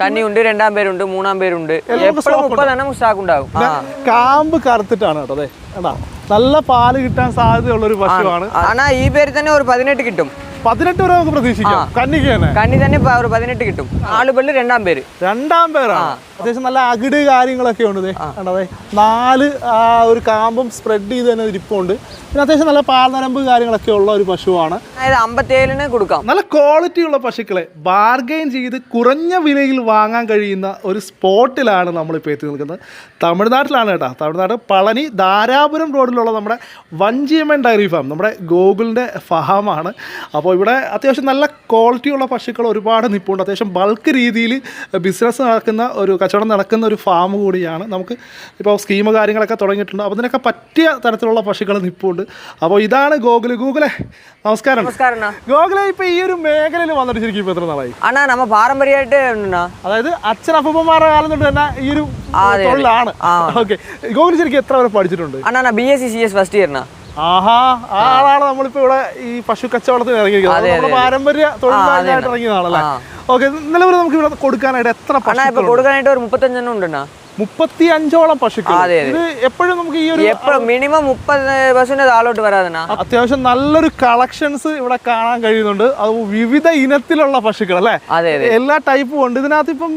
കന്നി ഉണ്ട് രണ്ടാം പേരുണ്ട് മൂന്നാം പേരുണ്ട്. എപ്പോഴും. മുപ്പതെണ്ണം സ്റ്റാക്ക് ഉണ്ടാകും കാമ്പ് കറുത്തിട്ടാണ് കേട്ടോ അതെ. നല്ല പാൽ കിട്ടാൻ സാധ്യതയുള്ള ഒരു പശുവാണ് ആണാ ഈ പേര് തന്നെ ഒരു പതിനെട്ട് കിട്ടും. പതിനെട്ട് വരെ നമുക്ക് പ്രതീക്ഷിക്കാം. കന്നിക്ക് തന്നെ കന്നി തന്നെ ഒരു പതിനെട്ട് കിട്ടും. ആൾ പല്ല് രണ്ടാം പേര്. രണ്ടാം പേരാണ് അത്യാവശ്യം നല്ല അകിട് കാര്യങ്ങളൊക്കെ ഉണ്ട് ദേ. കണ്ടോ ദേ. നാല് ആ ഒരു കാമ്പും സ്പ്രെഡ് ചെയ്ത് തന്നെ ഇരിപ്പുണ്ട്. പിന്നെ അത്യാവശ്യം നല്ല പാൽനരമ്പ് കാര്യങ്ങളൊക്കെ ഉള്ള ഒരു പശുവാണ്. അതായത് അമ്പത്തേഴിന് കൊടുക്കാം. നല്ല ക്വാളിറ്റി ഉള്ള പശുക്കളെ ബാർഗെയിൻ ചെയ്ത് കുറഞ്ഞ വിലയിൽ വാങ്ങാൻ കഴിയുന്ന ഒരു സ്പോട്ടിലാണ് നമ്മളിപ്പോൾ എത്തി നിൽക്കുന്നത്. തമിഴ്നാട്ടിലാണ് കേട്ടോ. തമിഴ്നാട് പളനി ധാരാപുരം റോഡിലുള്ള നമ്മുടെ വഞ്ചിയമ്മൻ ഡയറി ഫാം നമ്മുടെ ഗോകുലിന്റെ ഫാമാണ് അപ്പോൾ ഇവിടെ അത്യാവശ്യം നല്ല ക്വാളിറ്റിയുള്ള പശുക്കൾ ഒരുപാട് നിപ്പുണ്ട്. അത്യാവശ്യം ബൾക്ക് രീതിയിൽ ബിസിനസ് നടക്കുന്ന ഒരു കച്ചവടം നടക്കുന്ന ഒരു ഫാം കൂടിയാണ്. നമുക്ക് ഇപ്പോൾ സ്കീം കാര്യങ്ങളൊക്കെ തുടങ്ങിയിട്ടുണ്ട്. അപ്പോൾ ഇതിനൊക്കെ പറ്റിയ തരത്തിലുള്ള പശുക്കൾ നിപ്പുണ്ട്. അപ്പോൾ ഇതാണ് ഗോകുൽ. ഗൂഗിളെ നമസ്കാരം. ഗോകുലെ ഇപ്പൊ ഈ ഒരു മേഖലയിൽ വന്നിട്ട് ശരിക്കും ഇപ്പൊ എത്ര നാളായി? അണ്ണാ നമ്മ പാരമ്പര്യമായിട്ട്. അതായത് അച്ഛൻ അപ്പൂപ്പന്മാരുടെ കാലം തൊട്ട് തന്നെ ഈ ഒരു. തൊഴിലാണ്. ഓക്കെ ഗോകുൽ ശരിക്കും എത്ര വരെ പഠിച്ചിട്ടുണ്ട്? അണ്ണാ B S C C S first ഇയറിനാ ആഹാ ആ ആളാണ് നമ്മളിപ്പോ ഇവിടെ ഈ പശു കച്ചവടത്തിന് ഇറങ്ങിയിരിക്കുന്നത്. നമ്മുടെ. പാരമ്പര്യ തൊഴിലായിട്ട് ഇറങ്ങിയതാണല്ലേ ആ. ഓക്കെ നിലവിൽ നമുക്ക് ഇവിടെ കൊടുക്കാനായിട്ട് എത്ര പശു കൊടുക്കാനായിട്ട് ഒരു മുപ്പത്തഞ്ചെണ്ണം ഉണ്ടെണ്ണ. മുപ്പത്തി അഞ്ചോളം പശുക്കൾ. ഇത് എപ്പോഴും നമുക്ക് ഈ ഒരു എപ്പോഴും മിനിമം മുപ്പത് പശുവിന്റെ താഴോട്ട് വരാതെ അത്യാവശ്യം നല്ലൊരു കളക്ഷൻസ് ഇവിടെ കാണാൻ കഴിയുന്നുണ്ട്. അത് വിവിധ ഇനത്തിലുള്ള പശുക്കൾ അല്ലേ എല്ലാ ടൈപ്പും ഉണ്ട്. ഇതിനകത്ത് ഇപ്പം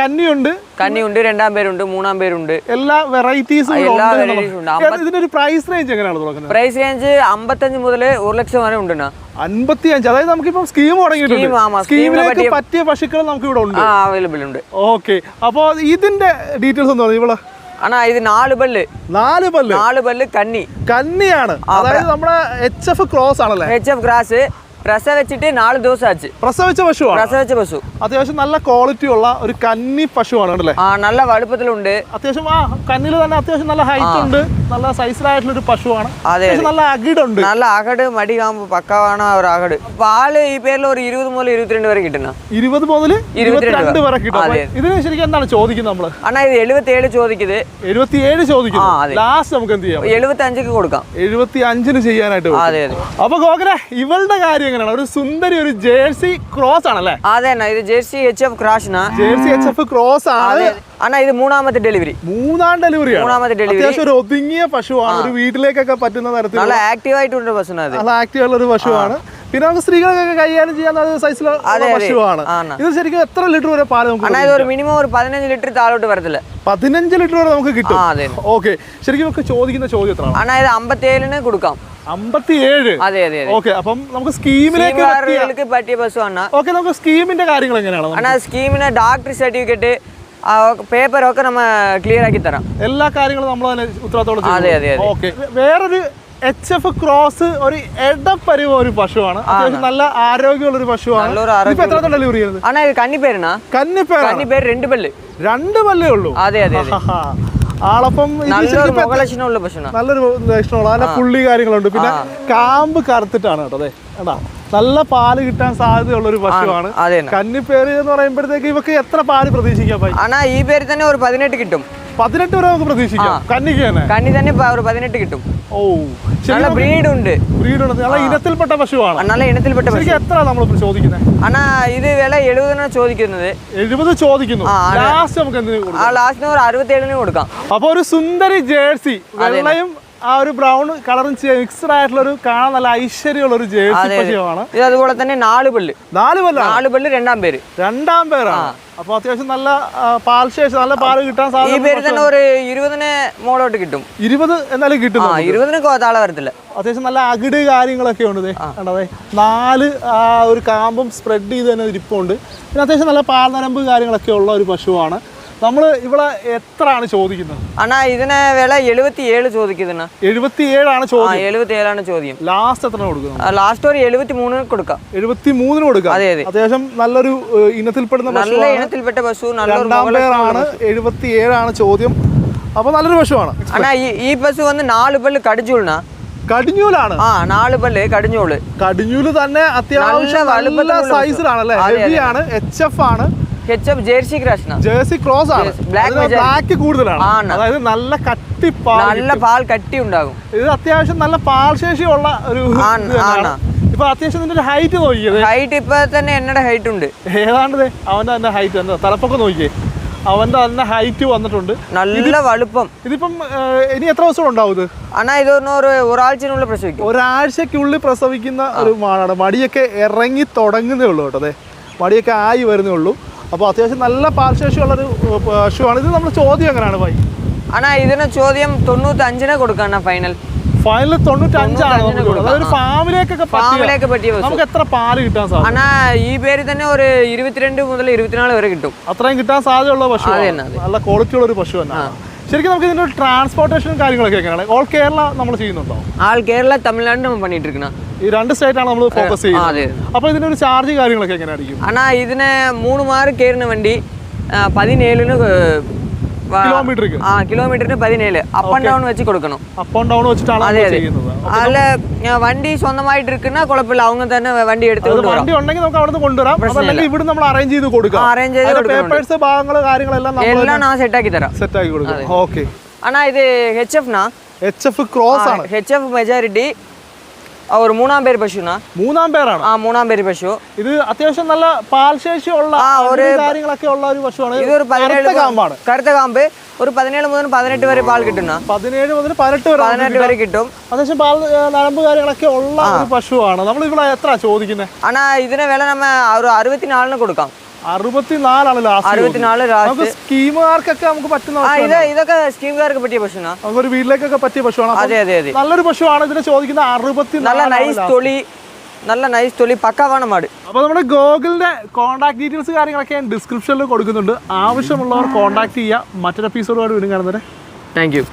കന്നിയുണ്ട് കന്നിയുണ്ട് രണ്ടാം പേരുണ്ട് മൂന്നാം പേരുണ്ട്. എല്ലാ വെറൈറ്റീസും എല്ലാ ഉണ്ട്. ഇതിന്റെ പ്രൈസ് റേഞ്ച് എങ്ങനെയാണ് തുടങ്ങുന്നത് പ്രൈസ് റേഞ്ച് അമ്പത്തഞ്ച് മുതൽ ഒരു ലക്ഷം വരെ ഉണ്ട് അൻപത്തി അഞ്ച് അതായത് നമുക്കിപ്പം സ്കീം തുടങ്ങിയിട്ടുണ്ട്. സ്കീമിലേക്ക് പറ്റിയ പശുക്കൾ നമുക്ക് ഇവിടെ ഉണ്ട്. അവൈലബിൾ ഉണ്ട്. ഓക്കെ അപ്പോൾ ഇതിന്റെ ഡീറ്റെയിൽസ് ഒന്ന് പറഞ്ഞു ഇവിടെ അണ്ണാ ഇത് നാല് പല്ല്. നാല് പല്ല്. നാല് പല്ല് കന്നി. കന്നിയാണ്. അതായത് നമ്മുടെ എച്ച് എഫ് ക്രോസ് ആണല്ലേ? എച്ച് എഫ് ഗ്രാസ് പ്രസവിച്ചിട്ട് നാല് ദിവസം ആச்சு പ്രസവിച്ച പശു പ്രസവിച്ച പശു. അത്യാവശ്യം നല്ല ക്വാളിറ്റി ഉള്ള ഒരു കന്നി പശുവാണ് അല്ലേ ആ നല്ല വലുപ്പത്തിലുണ്ട്. അത്യാവശ്യം ആ കന്നിൽ തന്നെ അത്യാവശ്യം നല്ല ഹൈറ്റ് ഉണ്ട്. നല്ല സൈസിലായിട്ടുള്ള ഒരു പശുവാണ്. അതെ നല്ല അകിടുണ്ട്. നല്ല അകട് മടി കാണുമ്പോ പക്കാണ് ഒരു അകട്. പാൽ ഈ പേരിൽ ഒരു ഇരുപത് മുതൽ ഇരുപത്തിരണ്ട് വരെ കിട്ടുന്ന? ഇരുപത് മുതൽ ഇരുപത്തിരണ്ട് വരെ കിട്ടും. അതെ. അപ്പൊ ഇതിന് ശരിക്കും എന്താണ് ചോദിക്കുന്നത് നമ്മൾ? അണ്ണാ ഇത് എഴുപത്തി ഏഴ് ചോദിക്കുന്നത് എഴുപത്തിയേഴ് ചോദിക്കുന്നു. ആ, അതെ. ലാസ്റ്റ് നമുക്ക് എന്ത് ചെയ്യാം? എഴുപത്തി അഞ്ചിക്ക് കൊടുക്കാം. എഴുപത്തി അഞ്ചിന് ചെയ്യാനായിട്ട് പറ്റും. അതെ അതെ. അപ്പൊ ഗോകുല ഇവളുടെ കാര്യം എങ്ങനെയാണ്? ഒരു സുന്ദരി ഒരു ജേഴ്സി ക്രോസ് ആണല്ലേ അതെ അണ്ണാ ഇത് ജേഴ്സി എച്ച് എഫ് ക്രാഷ്നാ ജേഴ്സി എച്ച് എഫ് ക്രോസ് ആണ് അണ്ണാ ഇത് മൂന്നാമത്തെ ഡെലിവറി. മൂന്നാം ഡെലിവറി മൂന്നാമത്തെ ഡെലിവറി. അത്യാവശ്യം ഒരു ഒതുങ്ങിയ പശുവാണ്. ഒരു വീട്ടിലേക്കൊക്കെ പറ്റുന്ന തരത്തിൽ നല്ല ആക്റ്റീവ് ആയിട്ടുണ്ട് പശു അത്. നല്ല ആക്റ്റീവ് ഉള്ള ഒരു പശുവാണ് പിന്നെ നമുക്ക് സ്ത്രീകൾക്കൊക്കെ കൈകാര്യം ചെയ്യാൻ സൈസിലുള്ള. പശുവാണ്. ഇത് ശരിക്കും എത്ര ലിറ്റർ വരെ പാൽ നമുക്ക് ഒരു മിനിമം ഒരു പതിനഞ്ച് ലിറ്റർ താഴോട്ട് വരത്തില്ല. പതിനഞ്ച് ലിറ്റർ വരെ നമുക്ക് കിട്ടും. ഓക്കെ. ശരിക്കും നമുക്ക് ചോദിക്കുന്ന ചോദ്യം എത്രയാണ് അണ്ണാ ഇത് അമ്പത്തിയേഴിന് കൊടുക്കാം. അമ്പത്തിയേഴ്? അതെ അതെ ഓക്കെ. അപ്പം നമുക്ക് സ്കീമിലേക്ക് പറ്റിയ ബസ് ഓക്കെ നമുക്ക് സ്കീമിന്റെ കാര്യങ്ങൾ എങ്ങനെയാണ്? സ്കീമിന് ഡോക്ടർ സർട്ടിഫിക്കറ്റ് പേപ്പറൊക്കെ നമ്മ ക്ലിയർ ആക്കി തരാം. എല്ലാ കാര്യങ്ങളും നമ്മൾ തന്നെ ഉത്തരവാദിത്തോടെ അതെ, അതെ. ഓക്കെ. വേറൊരു എച്ച് എഫ് ക്രോസ് ഒരു എടപ്പരുവ ഒരു പശുവാണ്. അത്യാവശ്യം നല്ല ആരോഗ്യമുള്ള ഒരു പശുവാണ് എത്ര ഡെലിവറി ചെയ്യുന്നത്? അണ്ണാ ഇത് കന്നിപ്പേരണ? കന്നിപ്പേരാണ്. കന്നിപ്പേര് രണ്ട് പല്ല്. രണ്ട് പല്ലേ ഉള്ളൂ? അതെ അതെ. ആളപ്പം നല്ലൊരു ഇഷ്ടമുള്ള നല്ല പുള്ളി കാര്യങ്ങളുണ്ട്. പിന്നെ കാമ്പ് കറുത്തിട്ടാണ് കേട്ടോ അതെ. കേട്ടാ നല്ല പാൽ കിട്ടാൻ സാധ്യതയുള്ള ഒരു പശുവാണ്. കന്നിപ്പേര് എന്ന് പറയുമ്പോഴത്തേക്ക് ഇവക്ക് എത്ര പാൽ പ്രതീക്ഷിക്കാം അണ്ണാ ഈ പേര് തന്നെ ഒരു പതിനെട്ട് കിട്ടും. പതിനെട്ട് വരെ നമുക്ക് പ്രതീക്ഷിക്കാം. കന്നിക്ക് തന്നെ? കന്നി തന്നെ ഒരു പതിനെട്ട് കിട്ടും. ഓ നല്ല ബ്രീഡ് ഉണ്ട് ബ്രീഡുണ്ട്. നല്ല ഇനത്തിൽപ്പെട്ട പശുവാണ്. നല്ല ഇനത്തിൽപ്പെട്ട പശു. എത്ര നമ്മൾ ചോദിക്കുന്നത് അണ്ണാ ഇത് വില എഴുപതിനാണ് ചോദിക്കുന്നത്. എഴുപത് ചോദിക്കുന്നു. ലാസ്റ്റ് നമുക്ക് എന്തിനു ലാസ്റ്റിന് ഒരു അറുപത്തി ഏഴിന് കൊടുക്കാം. അപ്പൊ ഒരു സുന്ദരി ജേഴ്സി വെള്ളയും ആ ഒരു ബ്രൗൺ കളറും മിക്സ്ഡ് ആയിട്ടുള്ള ഒരു കാണാൻ നല്ല ഐശ്വര്യമുള്ള ഒരു ജേഴ്സി. പശുവാണ്. ഇത് അതുപോലെ തന്നെ നാല് പല്ല്. നാല് പള്ളി നാല് പല്ല് രണ്ടാം പേര്. രണ്ടാം പേരാണ്. അപ്പൊ അത്യാവശ്യം നല്ല പാൽ ശേഷം നല്ല പാൽ കിട്ടാൻ ഈ സാധ്യത പേര് തന്നെ ഒരു ഇരുപതിന് മോളോട്ട് കിട്ടും. ഇരുപത് എന്നാലും കിട്ടും. ഇരുപതിന് താളെ വരത്തില്ല. അത്യാവശ്യം നല്ല അകിട് കാര്യങ്ങളൊക്കെ ഉണ്ട് ദേ. കണ്ടോ ദേ. നാല് ആ ഒരു കാമ്പും സ്പ്രെഡ് ചെയ്ത് തന്നെ ഇരിപ്പുണ്ട്. പിന്നെ അത്യാവശ്യം നല്ല പാൽ നരമ്പ് കാര്യങ്ങളൊക്കെ ഉള്ള ഒരു പശുവാണ്. നമ്മൾ ഇവിടെ എത്രയാണ് ചോദിക്കുന്നത്? അണ്ണാ ഇതിന് വില എഴുപത്തി ഏഴ് ചോദിക്കുന്ന എഴുപത്തി ഏഴാണ് ചോദ്യം. എഴുപത്തി ഏഴാണ് ചോദ്യം. ലാസ്റ്റ് എത്ര കൊടുക്കുന്നത് ലാസ്റ്റ് ഒരു എഴുപത്തി മൂന്നിന് കൊടുക്കാം. എഴുപത്തി മൂന്നിന് കൊടുക്കാം. അതെ, അതെ. അത്യാവശ്യം നല്ലൊരു ഇനത്തിൽപ്പെടുന്ന നല്ല ഇനത്തിൽപ്പെട്ട പശു നല്ലൊരു രണ്ടാം മുഖലക്ഷണമുള്ള പേരാണ് എഴുപത്തി ഏഴാണ് ചോദ്യം. അപ്പൊ നല്ലൊരു പശുവാണ്. അണ്ണാ ഈ ഈ പശു വന്ന് നാല് പല്ല് കടിച്ചുള്ള കടിഞ്ഞൂലാണ്? ആ നാല് പല്ല് കടിഞ്ഞൂൾ കടിഞ്ഞൂൽ തന്നെ അത്യാവശ്യം നല്ല സൈസിലാണല്ലേ അതെ, അതെ. ഹെവി ആണ് എച്ച് എഫ് ആണ്. കെച്ചപ്പ് ജേഴ്സി ക്രോസ് ജേഴ്സി ക്രോസ് ആണ്. ബ്ലാക്ക് കൂടുതലാണ്. അതായത് നല്ല കട്ടി നല്ല പാൽ കട്ടി ഉണ്ടാകും. ഇത് അത്യാവശ്യം നല്ല പാൽ ശേഷിയുള്ള ഒരു ആണ് അത്യാവശ്യം ഹൈറ്റ് ഹൈറ്റ് തന്നെ ഹൈറ്റ് ഉണ്ട്. തന്നെ ഹൈറ്റ് നോക്കിയേ തന്നെ ഹൈറ്റ് വന്നിട്ടുണ്ട്. നല്ല ഇതിപ്പം ഇനി എത്ര ഇത്? ഒരു പ്രസവിക്കും. ഒരാഴ്ചക്കുള്ളിൽ പ്രസവിക്കുന്ന ഒരു മാടാണ്. മടിയൊക്കെ ഇറങ്ങി തുടങ്ങുന്നേ ഉള്ളു കേട്ടോ അതെ മടിയൊക്കെ ആയി വരുന്നേ ഉള്ളൂ. അപ്പോൾ അത്യാവശ്യം നല്ല പാൽശേഷിയുള്ളൊരു ഷൂ ആണ്. ഇത് നമ്മൾ ചോദ്യം എങ്ങനെയാണ് ബൈ ആണാ ഇതിനെ ചോദ്യം തൊണ്ണൂറ്റഞ്ചിനെ കൊടുക്കാണ് ഫൈനൽ ഫൈനൽ തൊണ്ണൂറ്റഞ്ചാണ് അതൊരു ഫാമിലേക്കൊക്കെ ഫാമിലേക്ക് പറ്റിയ നമുക്ക് എത്ര പാൽ കിട്ടാൻ സാധിക്കും ആണാ ഈ പേര് തന്നെ ഒരു ഇരുപത്തിരണ്ട് മുതൽ ഇരുപത്തിനാല് വരെ കിട്ടും. അത്രയും കിട്ടാൻ സാധ്യതയുള്ള പശു നല്ല ക്വാളിറ്റി ഒരു പശു തന്നെയാണ് ശരിക്കും നമുക്ക് ഇതിന്റെ ട്രാൻസ്പോർട്ടേഷനും കാര്യങ്ങളൊക്കെ എങ്ങനെയാണ്? ഓൾ കേരള നമ്മൾ ചെയ്യുന്നുണ്ടോ? ആൾ കേരള തമിഴ്നാട്ടിൽ നമ്മൾ പണിയിട്ടിരിക്കണം. ഈ രണ്ട് സ്റ്റേറ്റ് ആണ് നമ്മൾ ഫോക്കസ് ചെയ്യുന്നത്. അപ്പോൾ ഇതിന്റെ ഒരു ചാർജ് കാര്യങ്ങളൊക്കെ എങ്ങനെ എങ്ങനെയായിരിക്കും? അണ്ണാ ഇതിനെ മൂന്ന് മാറി കയറുന്ന വണ്ടി പതിനേഴിന് കിലോമീറ്ററിന് ആ കിലോമീറ്ററിന് പതിനേഴ്. അപ്പ് ആൻഡ് ഡൗൺ വെച്ച് കൊടുക്കണം. അപ്പ് ആൻഡ് ഡൗൺ വെച്ചിട്ടാണ് അതെ അല്ല വണ്ടി സ്വന്തമായിട്ട് ഇരിക്കുന്ന കുഴപ്പമില്ല. അവങ്ങ തന്നെ വണ്ടി എടുത്ത് വണ്ടി ഉണ്ടെങ്കിൽ നമുക്ക് അവിടെ കൊണ്ടുവരാം. അല്ലെങ്കിൽ ഇവിടെ നമ്മൾ അറേഞ്ച് ചെയ്ത് കൊടുക്കാം. അറേഞ്ച് ചെയ്ത് പേപ്പേഴ്സ് ഭാഗങ്ങൾ കാര്യങ്ങളെല്ലാം എല്ലാം ഞാൻ സെറ്റ് ആക്കി തരാം. സെറ്റ് ആക്കി കൊടുക്കാം. ഓക്കെ അണ്ണാ ഇത് H F H F cross ആണ്. ഹെച്ച് എഫ് മെജോറിറ്റി ഒരു മൂന്നാം പേര് പശുനാ. മൂന്നാം പേരാണ്. ആ മൂന്നാം പേര് പശു. ഇത് അത്യാവശ്യം നല്ല പാൽ പാൽശേഷി ഉള്ള കാര്യങ്ങളൊക്കെ ഉള്ള ഒരു പശുവാണ്. ഇതൊരു പതിനേഴ് കാമ്പാണ്. കറുത്ത കാമ്പ്. ഒരു പതിനേഴ് മുതൽ പതിനെട്ട് വരെ പാൽ കിട്ടുന്ന. പതിനേഴ് മുതൽ പതിനെട്ട് വരെ പതിനെട്ട് വരെ കിട്ടും. അത്യാവശ്യം പാൽ നരമ്പ് കാര്യങ്ങളൊക്കെ ഉള്ള ഒരു പശുവാണ്. നമ്മൾ ഇവിടെ എത്ര ചോദിക്കുന്നത് ആണാ ഇതിനെ വില നമ്മ ഒരു അറുപത്തിനാലിന് കൊടുക്കാം. അറുപത്തിനാലാണ് ലാസ്റ്റ് നമുക്ക് സ്കീമുകാർക്കൊക്കെ നമുക്ക് പറ്റുന്ന ആ പശുവാണ്. ഇത് ഇതൊക്കെ സ്കീമുകാർക്ക് പറ്റിയ നമുക്കൊരു വീട്ടിലേക്കൊക്കെ പറ്റിയ പശുവാണ്? അതെ അതെ അതെ. നല്ലൊരു പശുവാണ്. ഇതിനെ ചോദിക്കുന്ന അറുപത്തി നല്ല നൈസ് നല്ല നൈസ് പക്കാവാണ് മാട്. അപ്പോൾ നമ്മുടെ ഗോകുലിന്റെ കോൺടാക്ട് ഡീറ്റെയിൽസ് കാര്യങ്ങളൊക്കെ ഞാൻ ഡിസ്ക്രിപ്ഷനിൽ കൊടുക്കുന്നുണ്ട്. ആവശ്യമുള്ളവർ കോൺടാക്ട് ചെയ്യുക. മറ്റൊരു എപ്പിസോഡുമായിട്ട് വീണ്ടും കാണുന്നത് താങ്ക് യു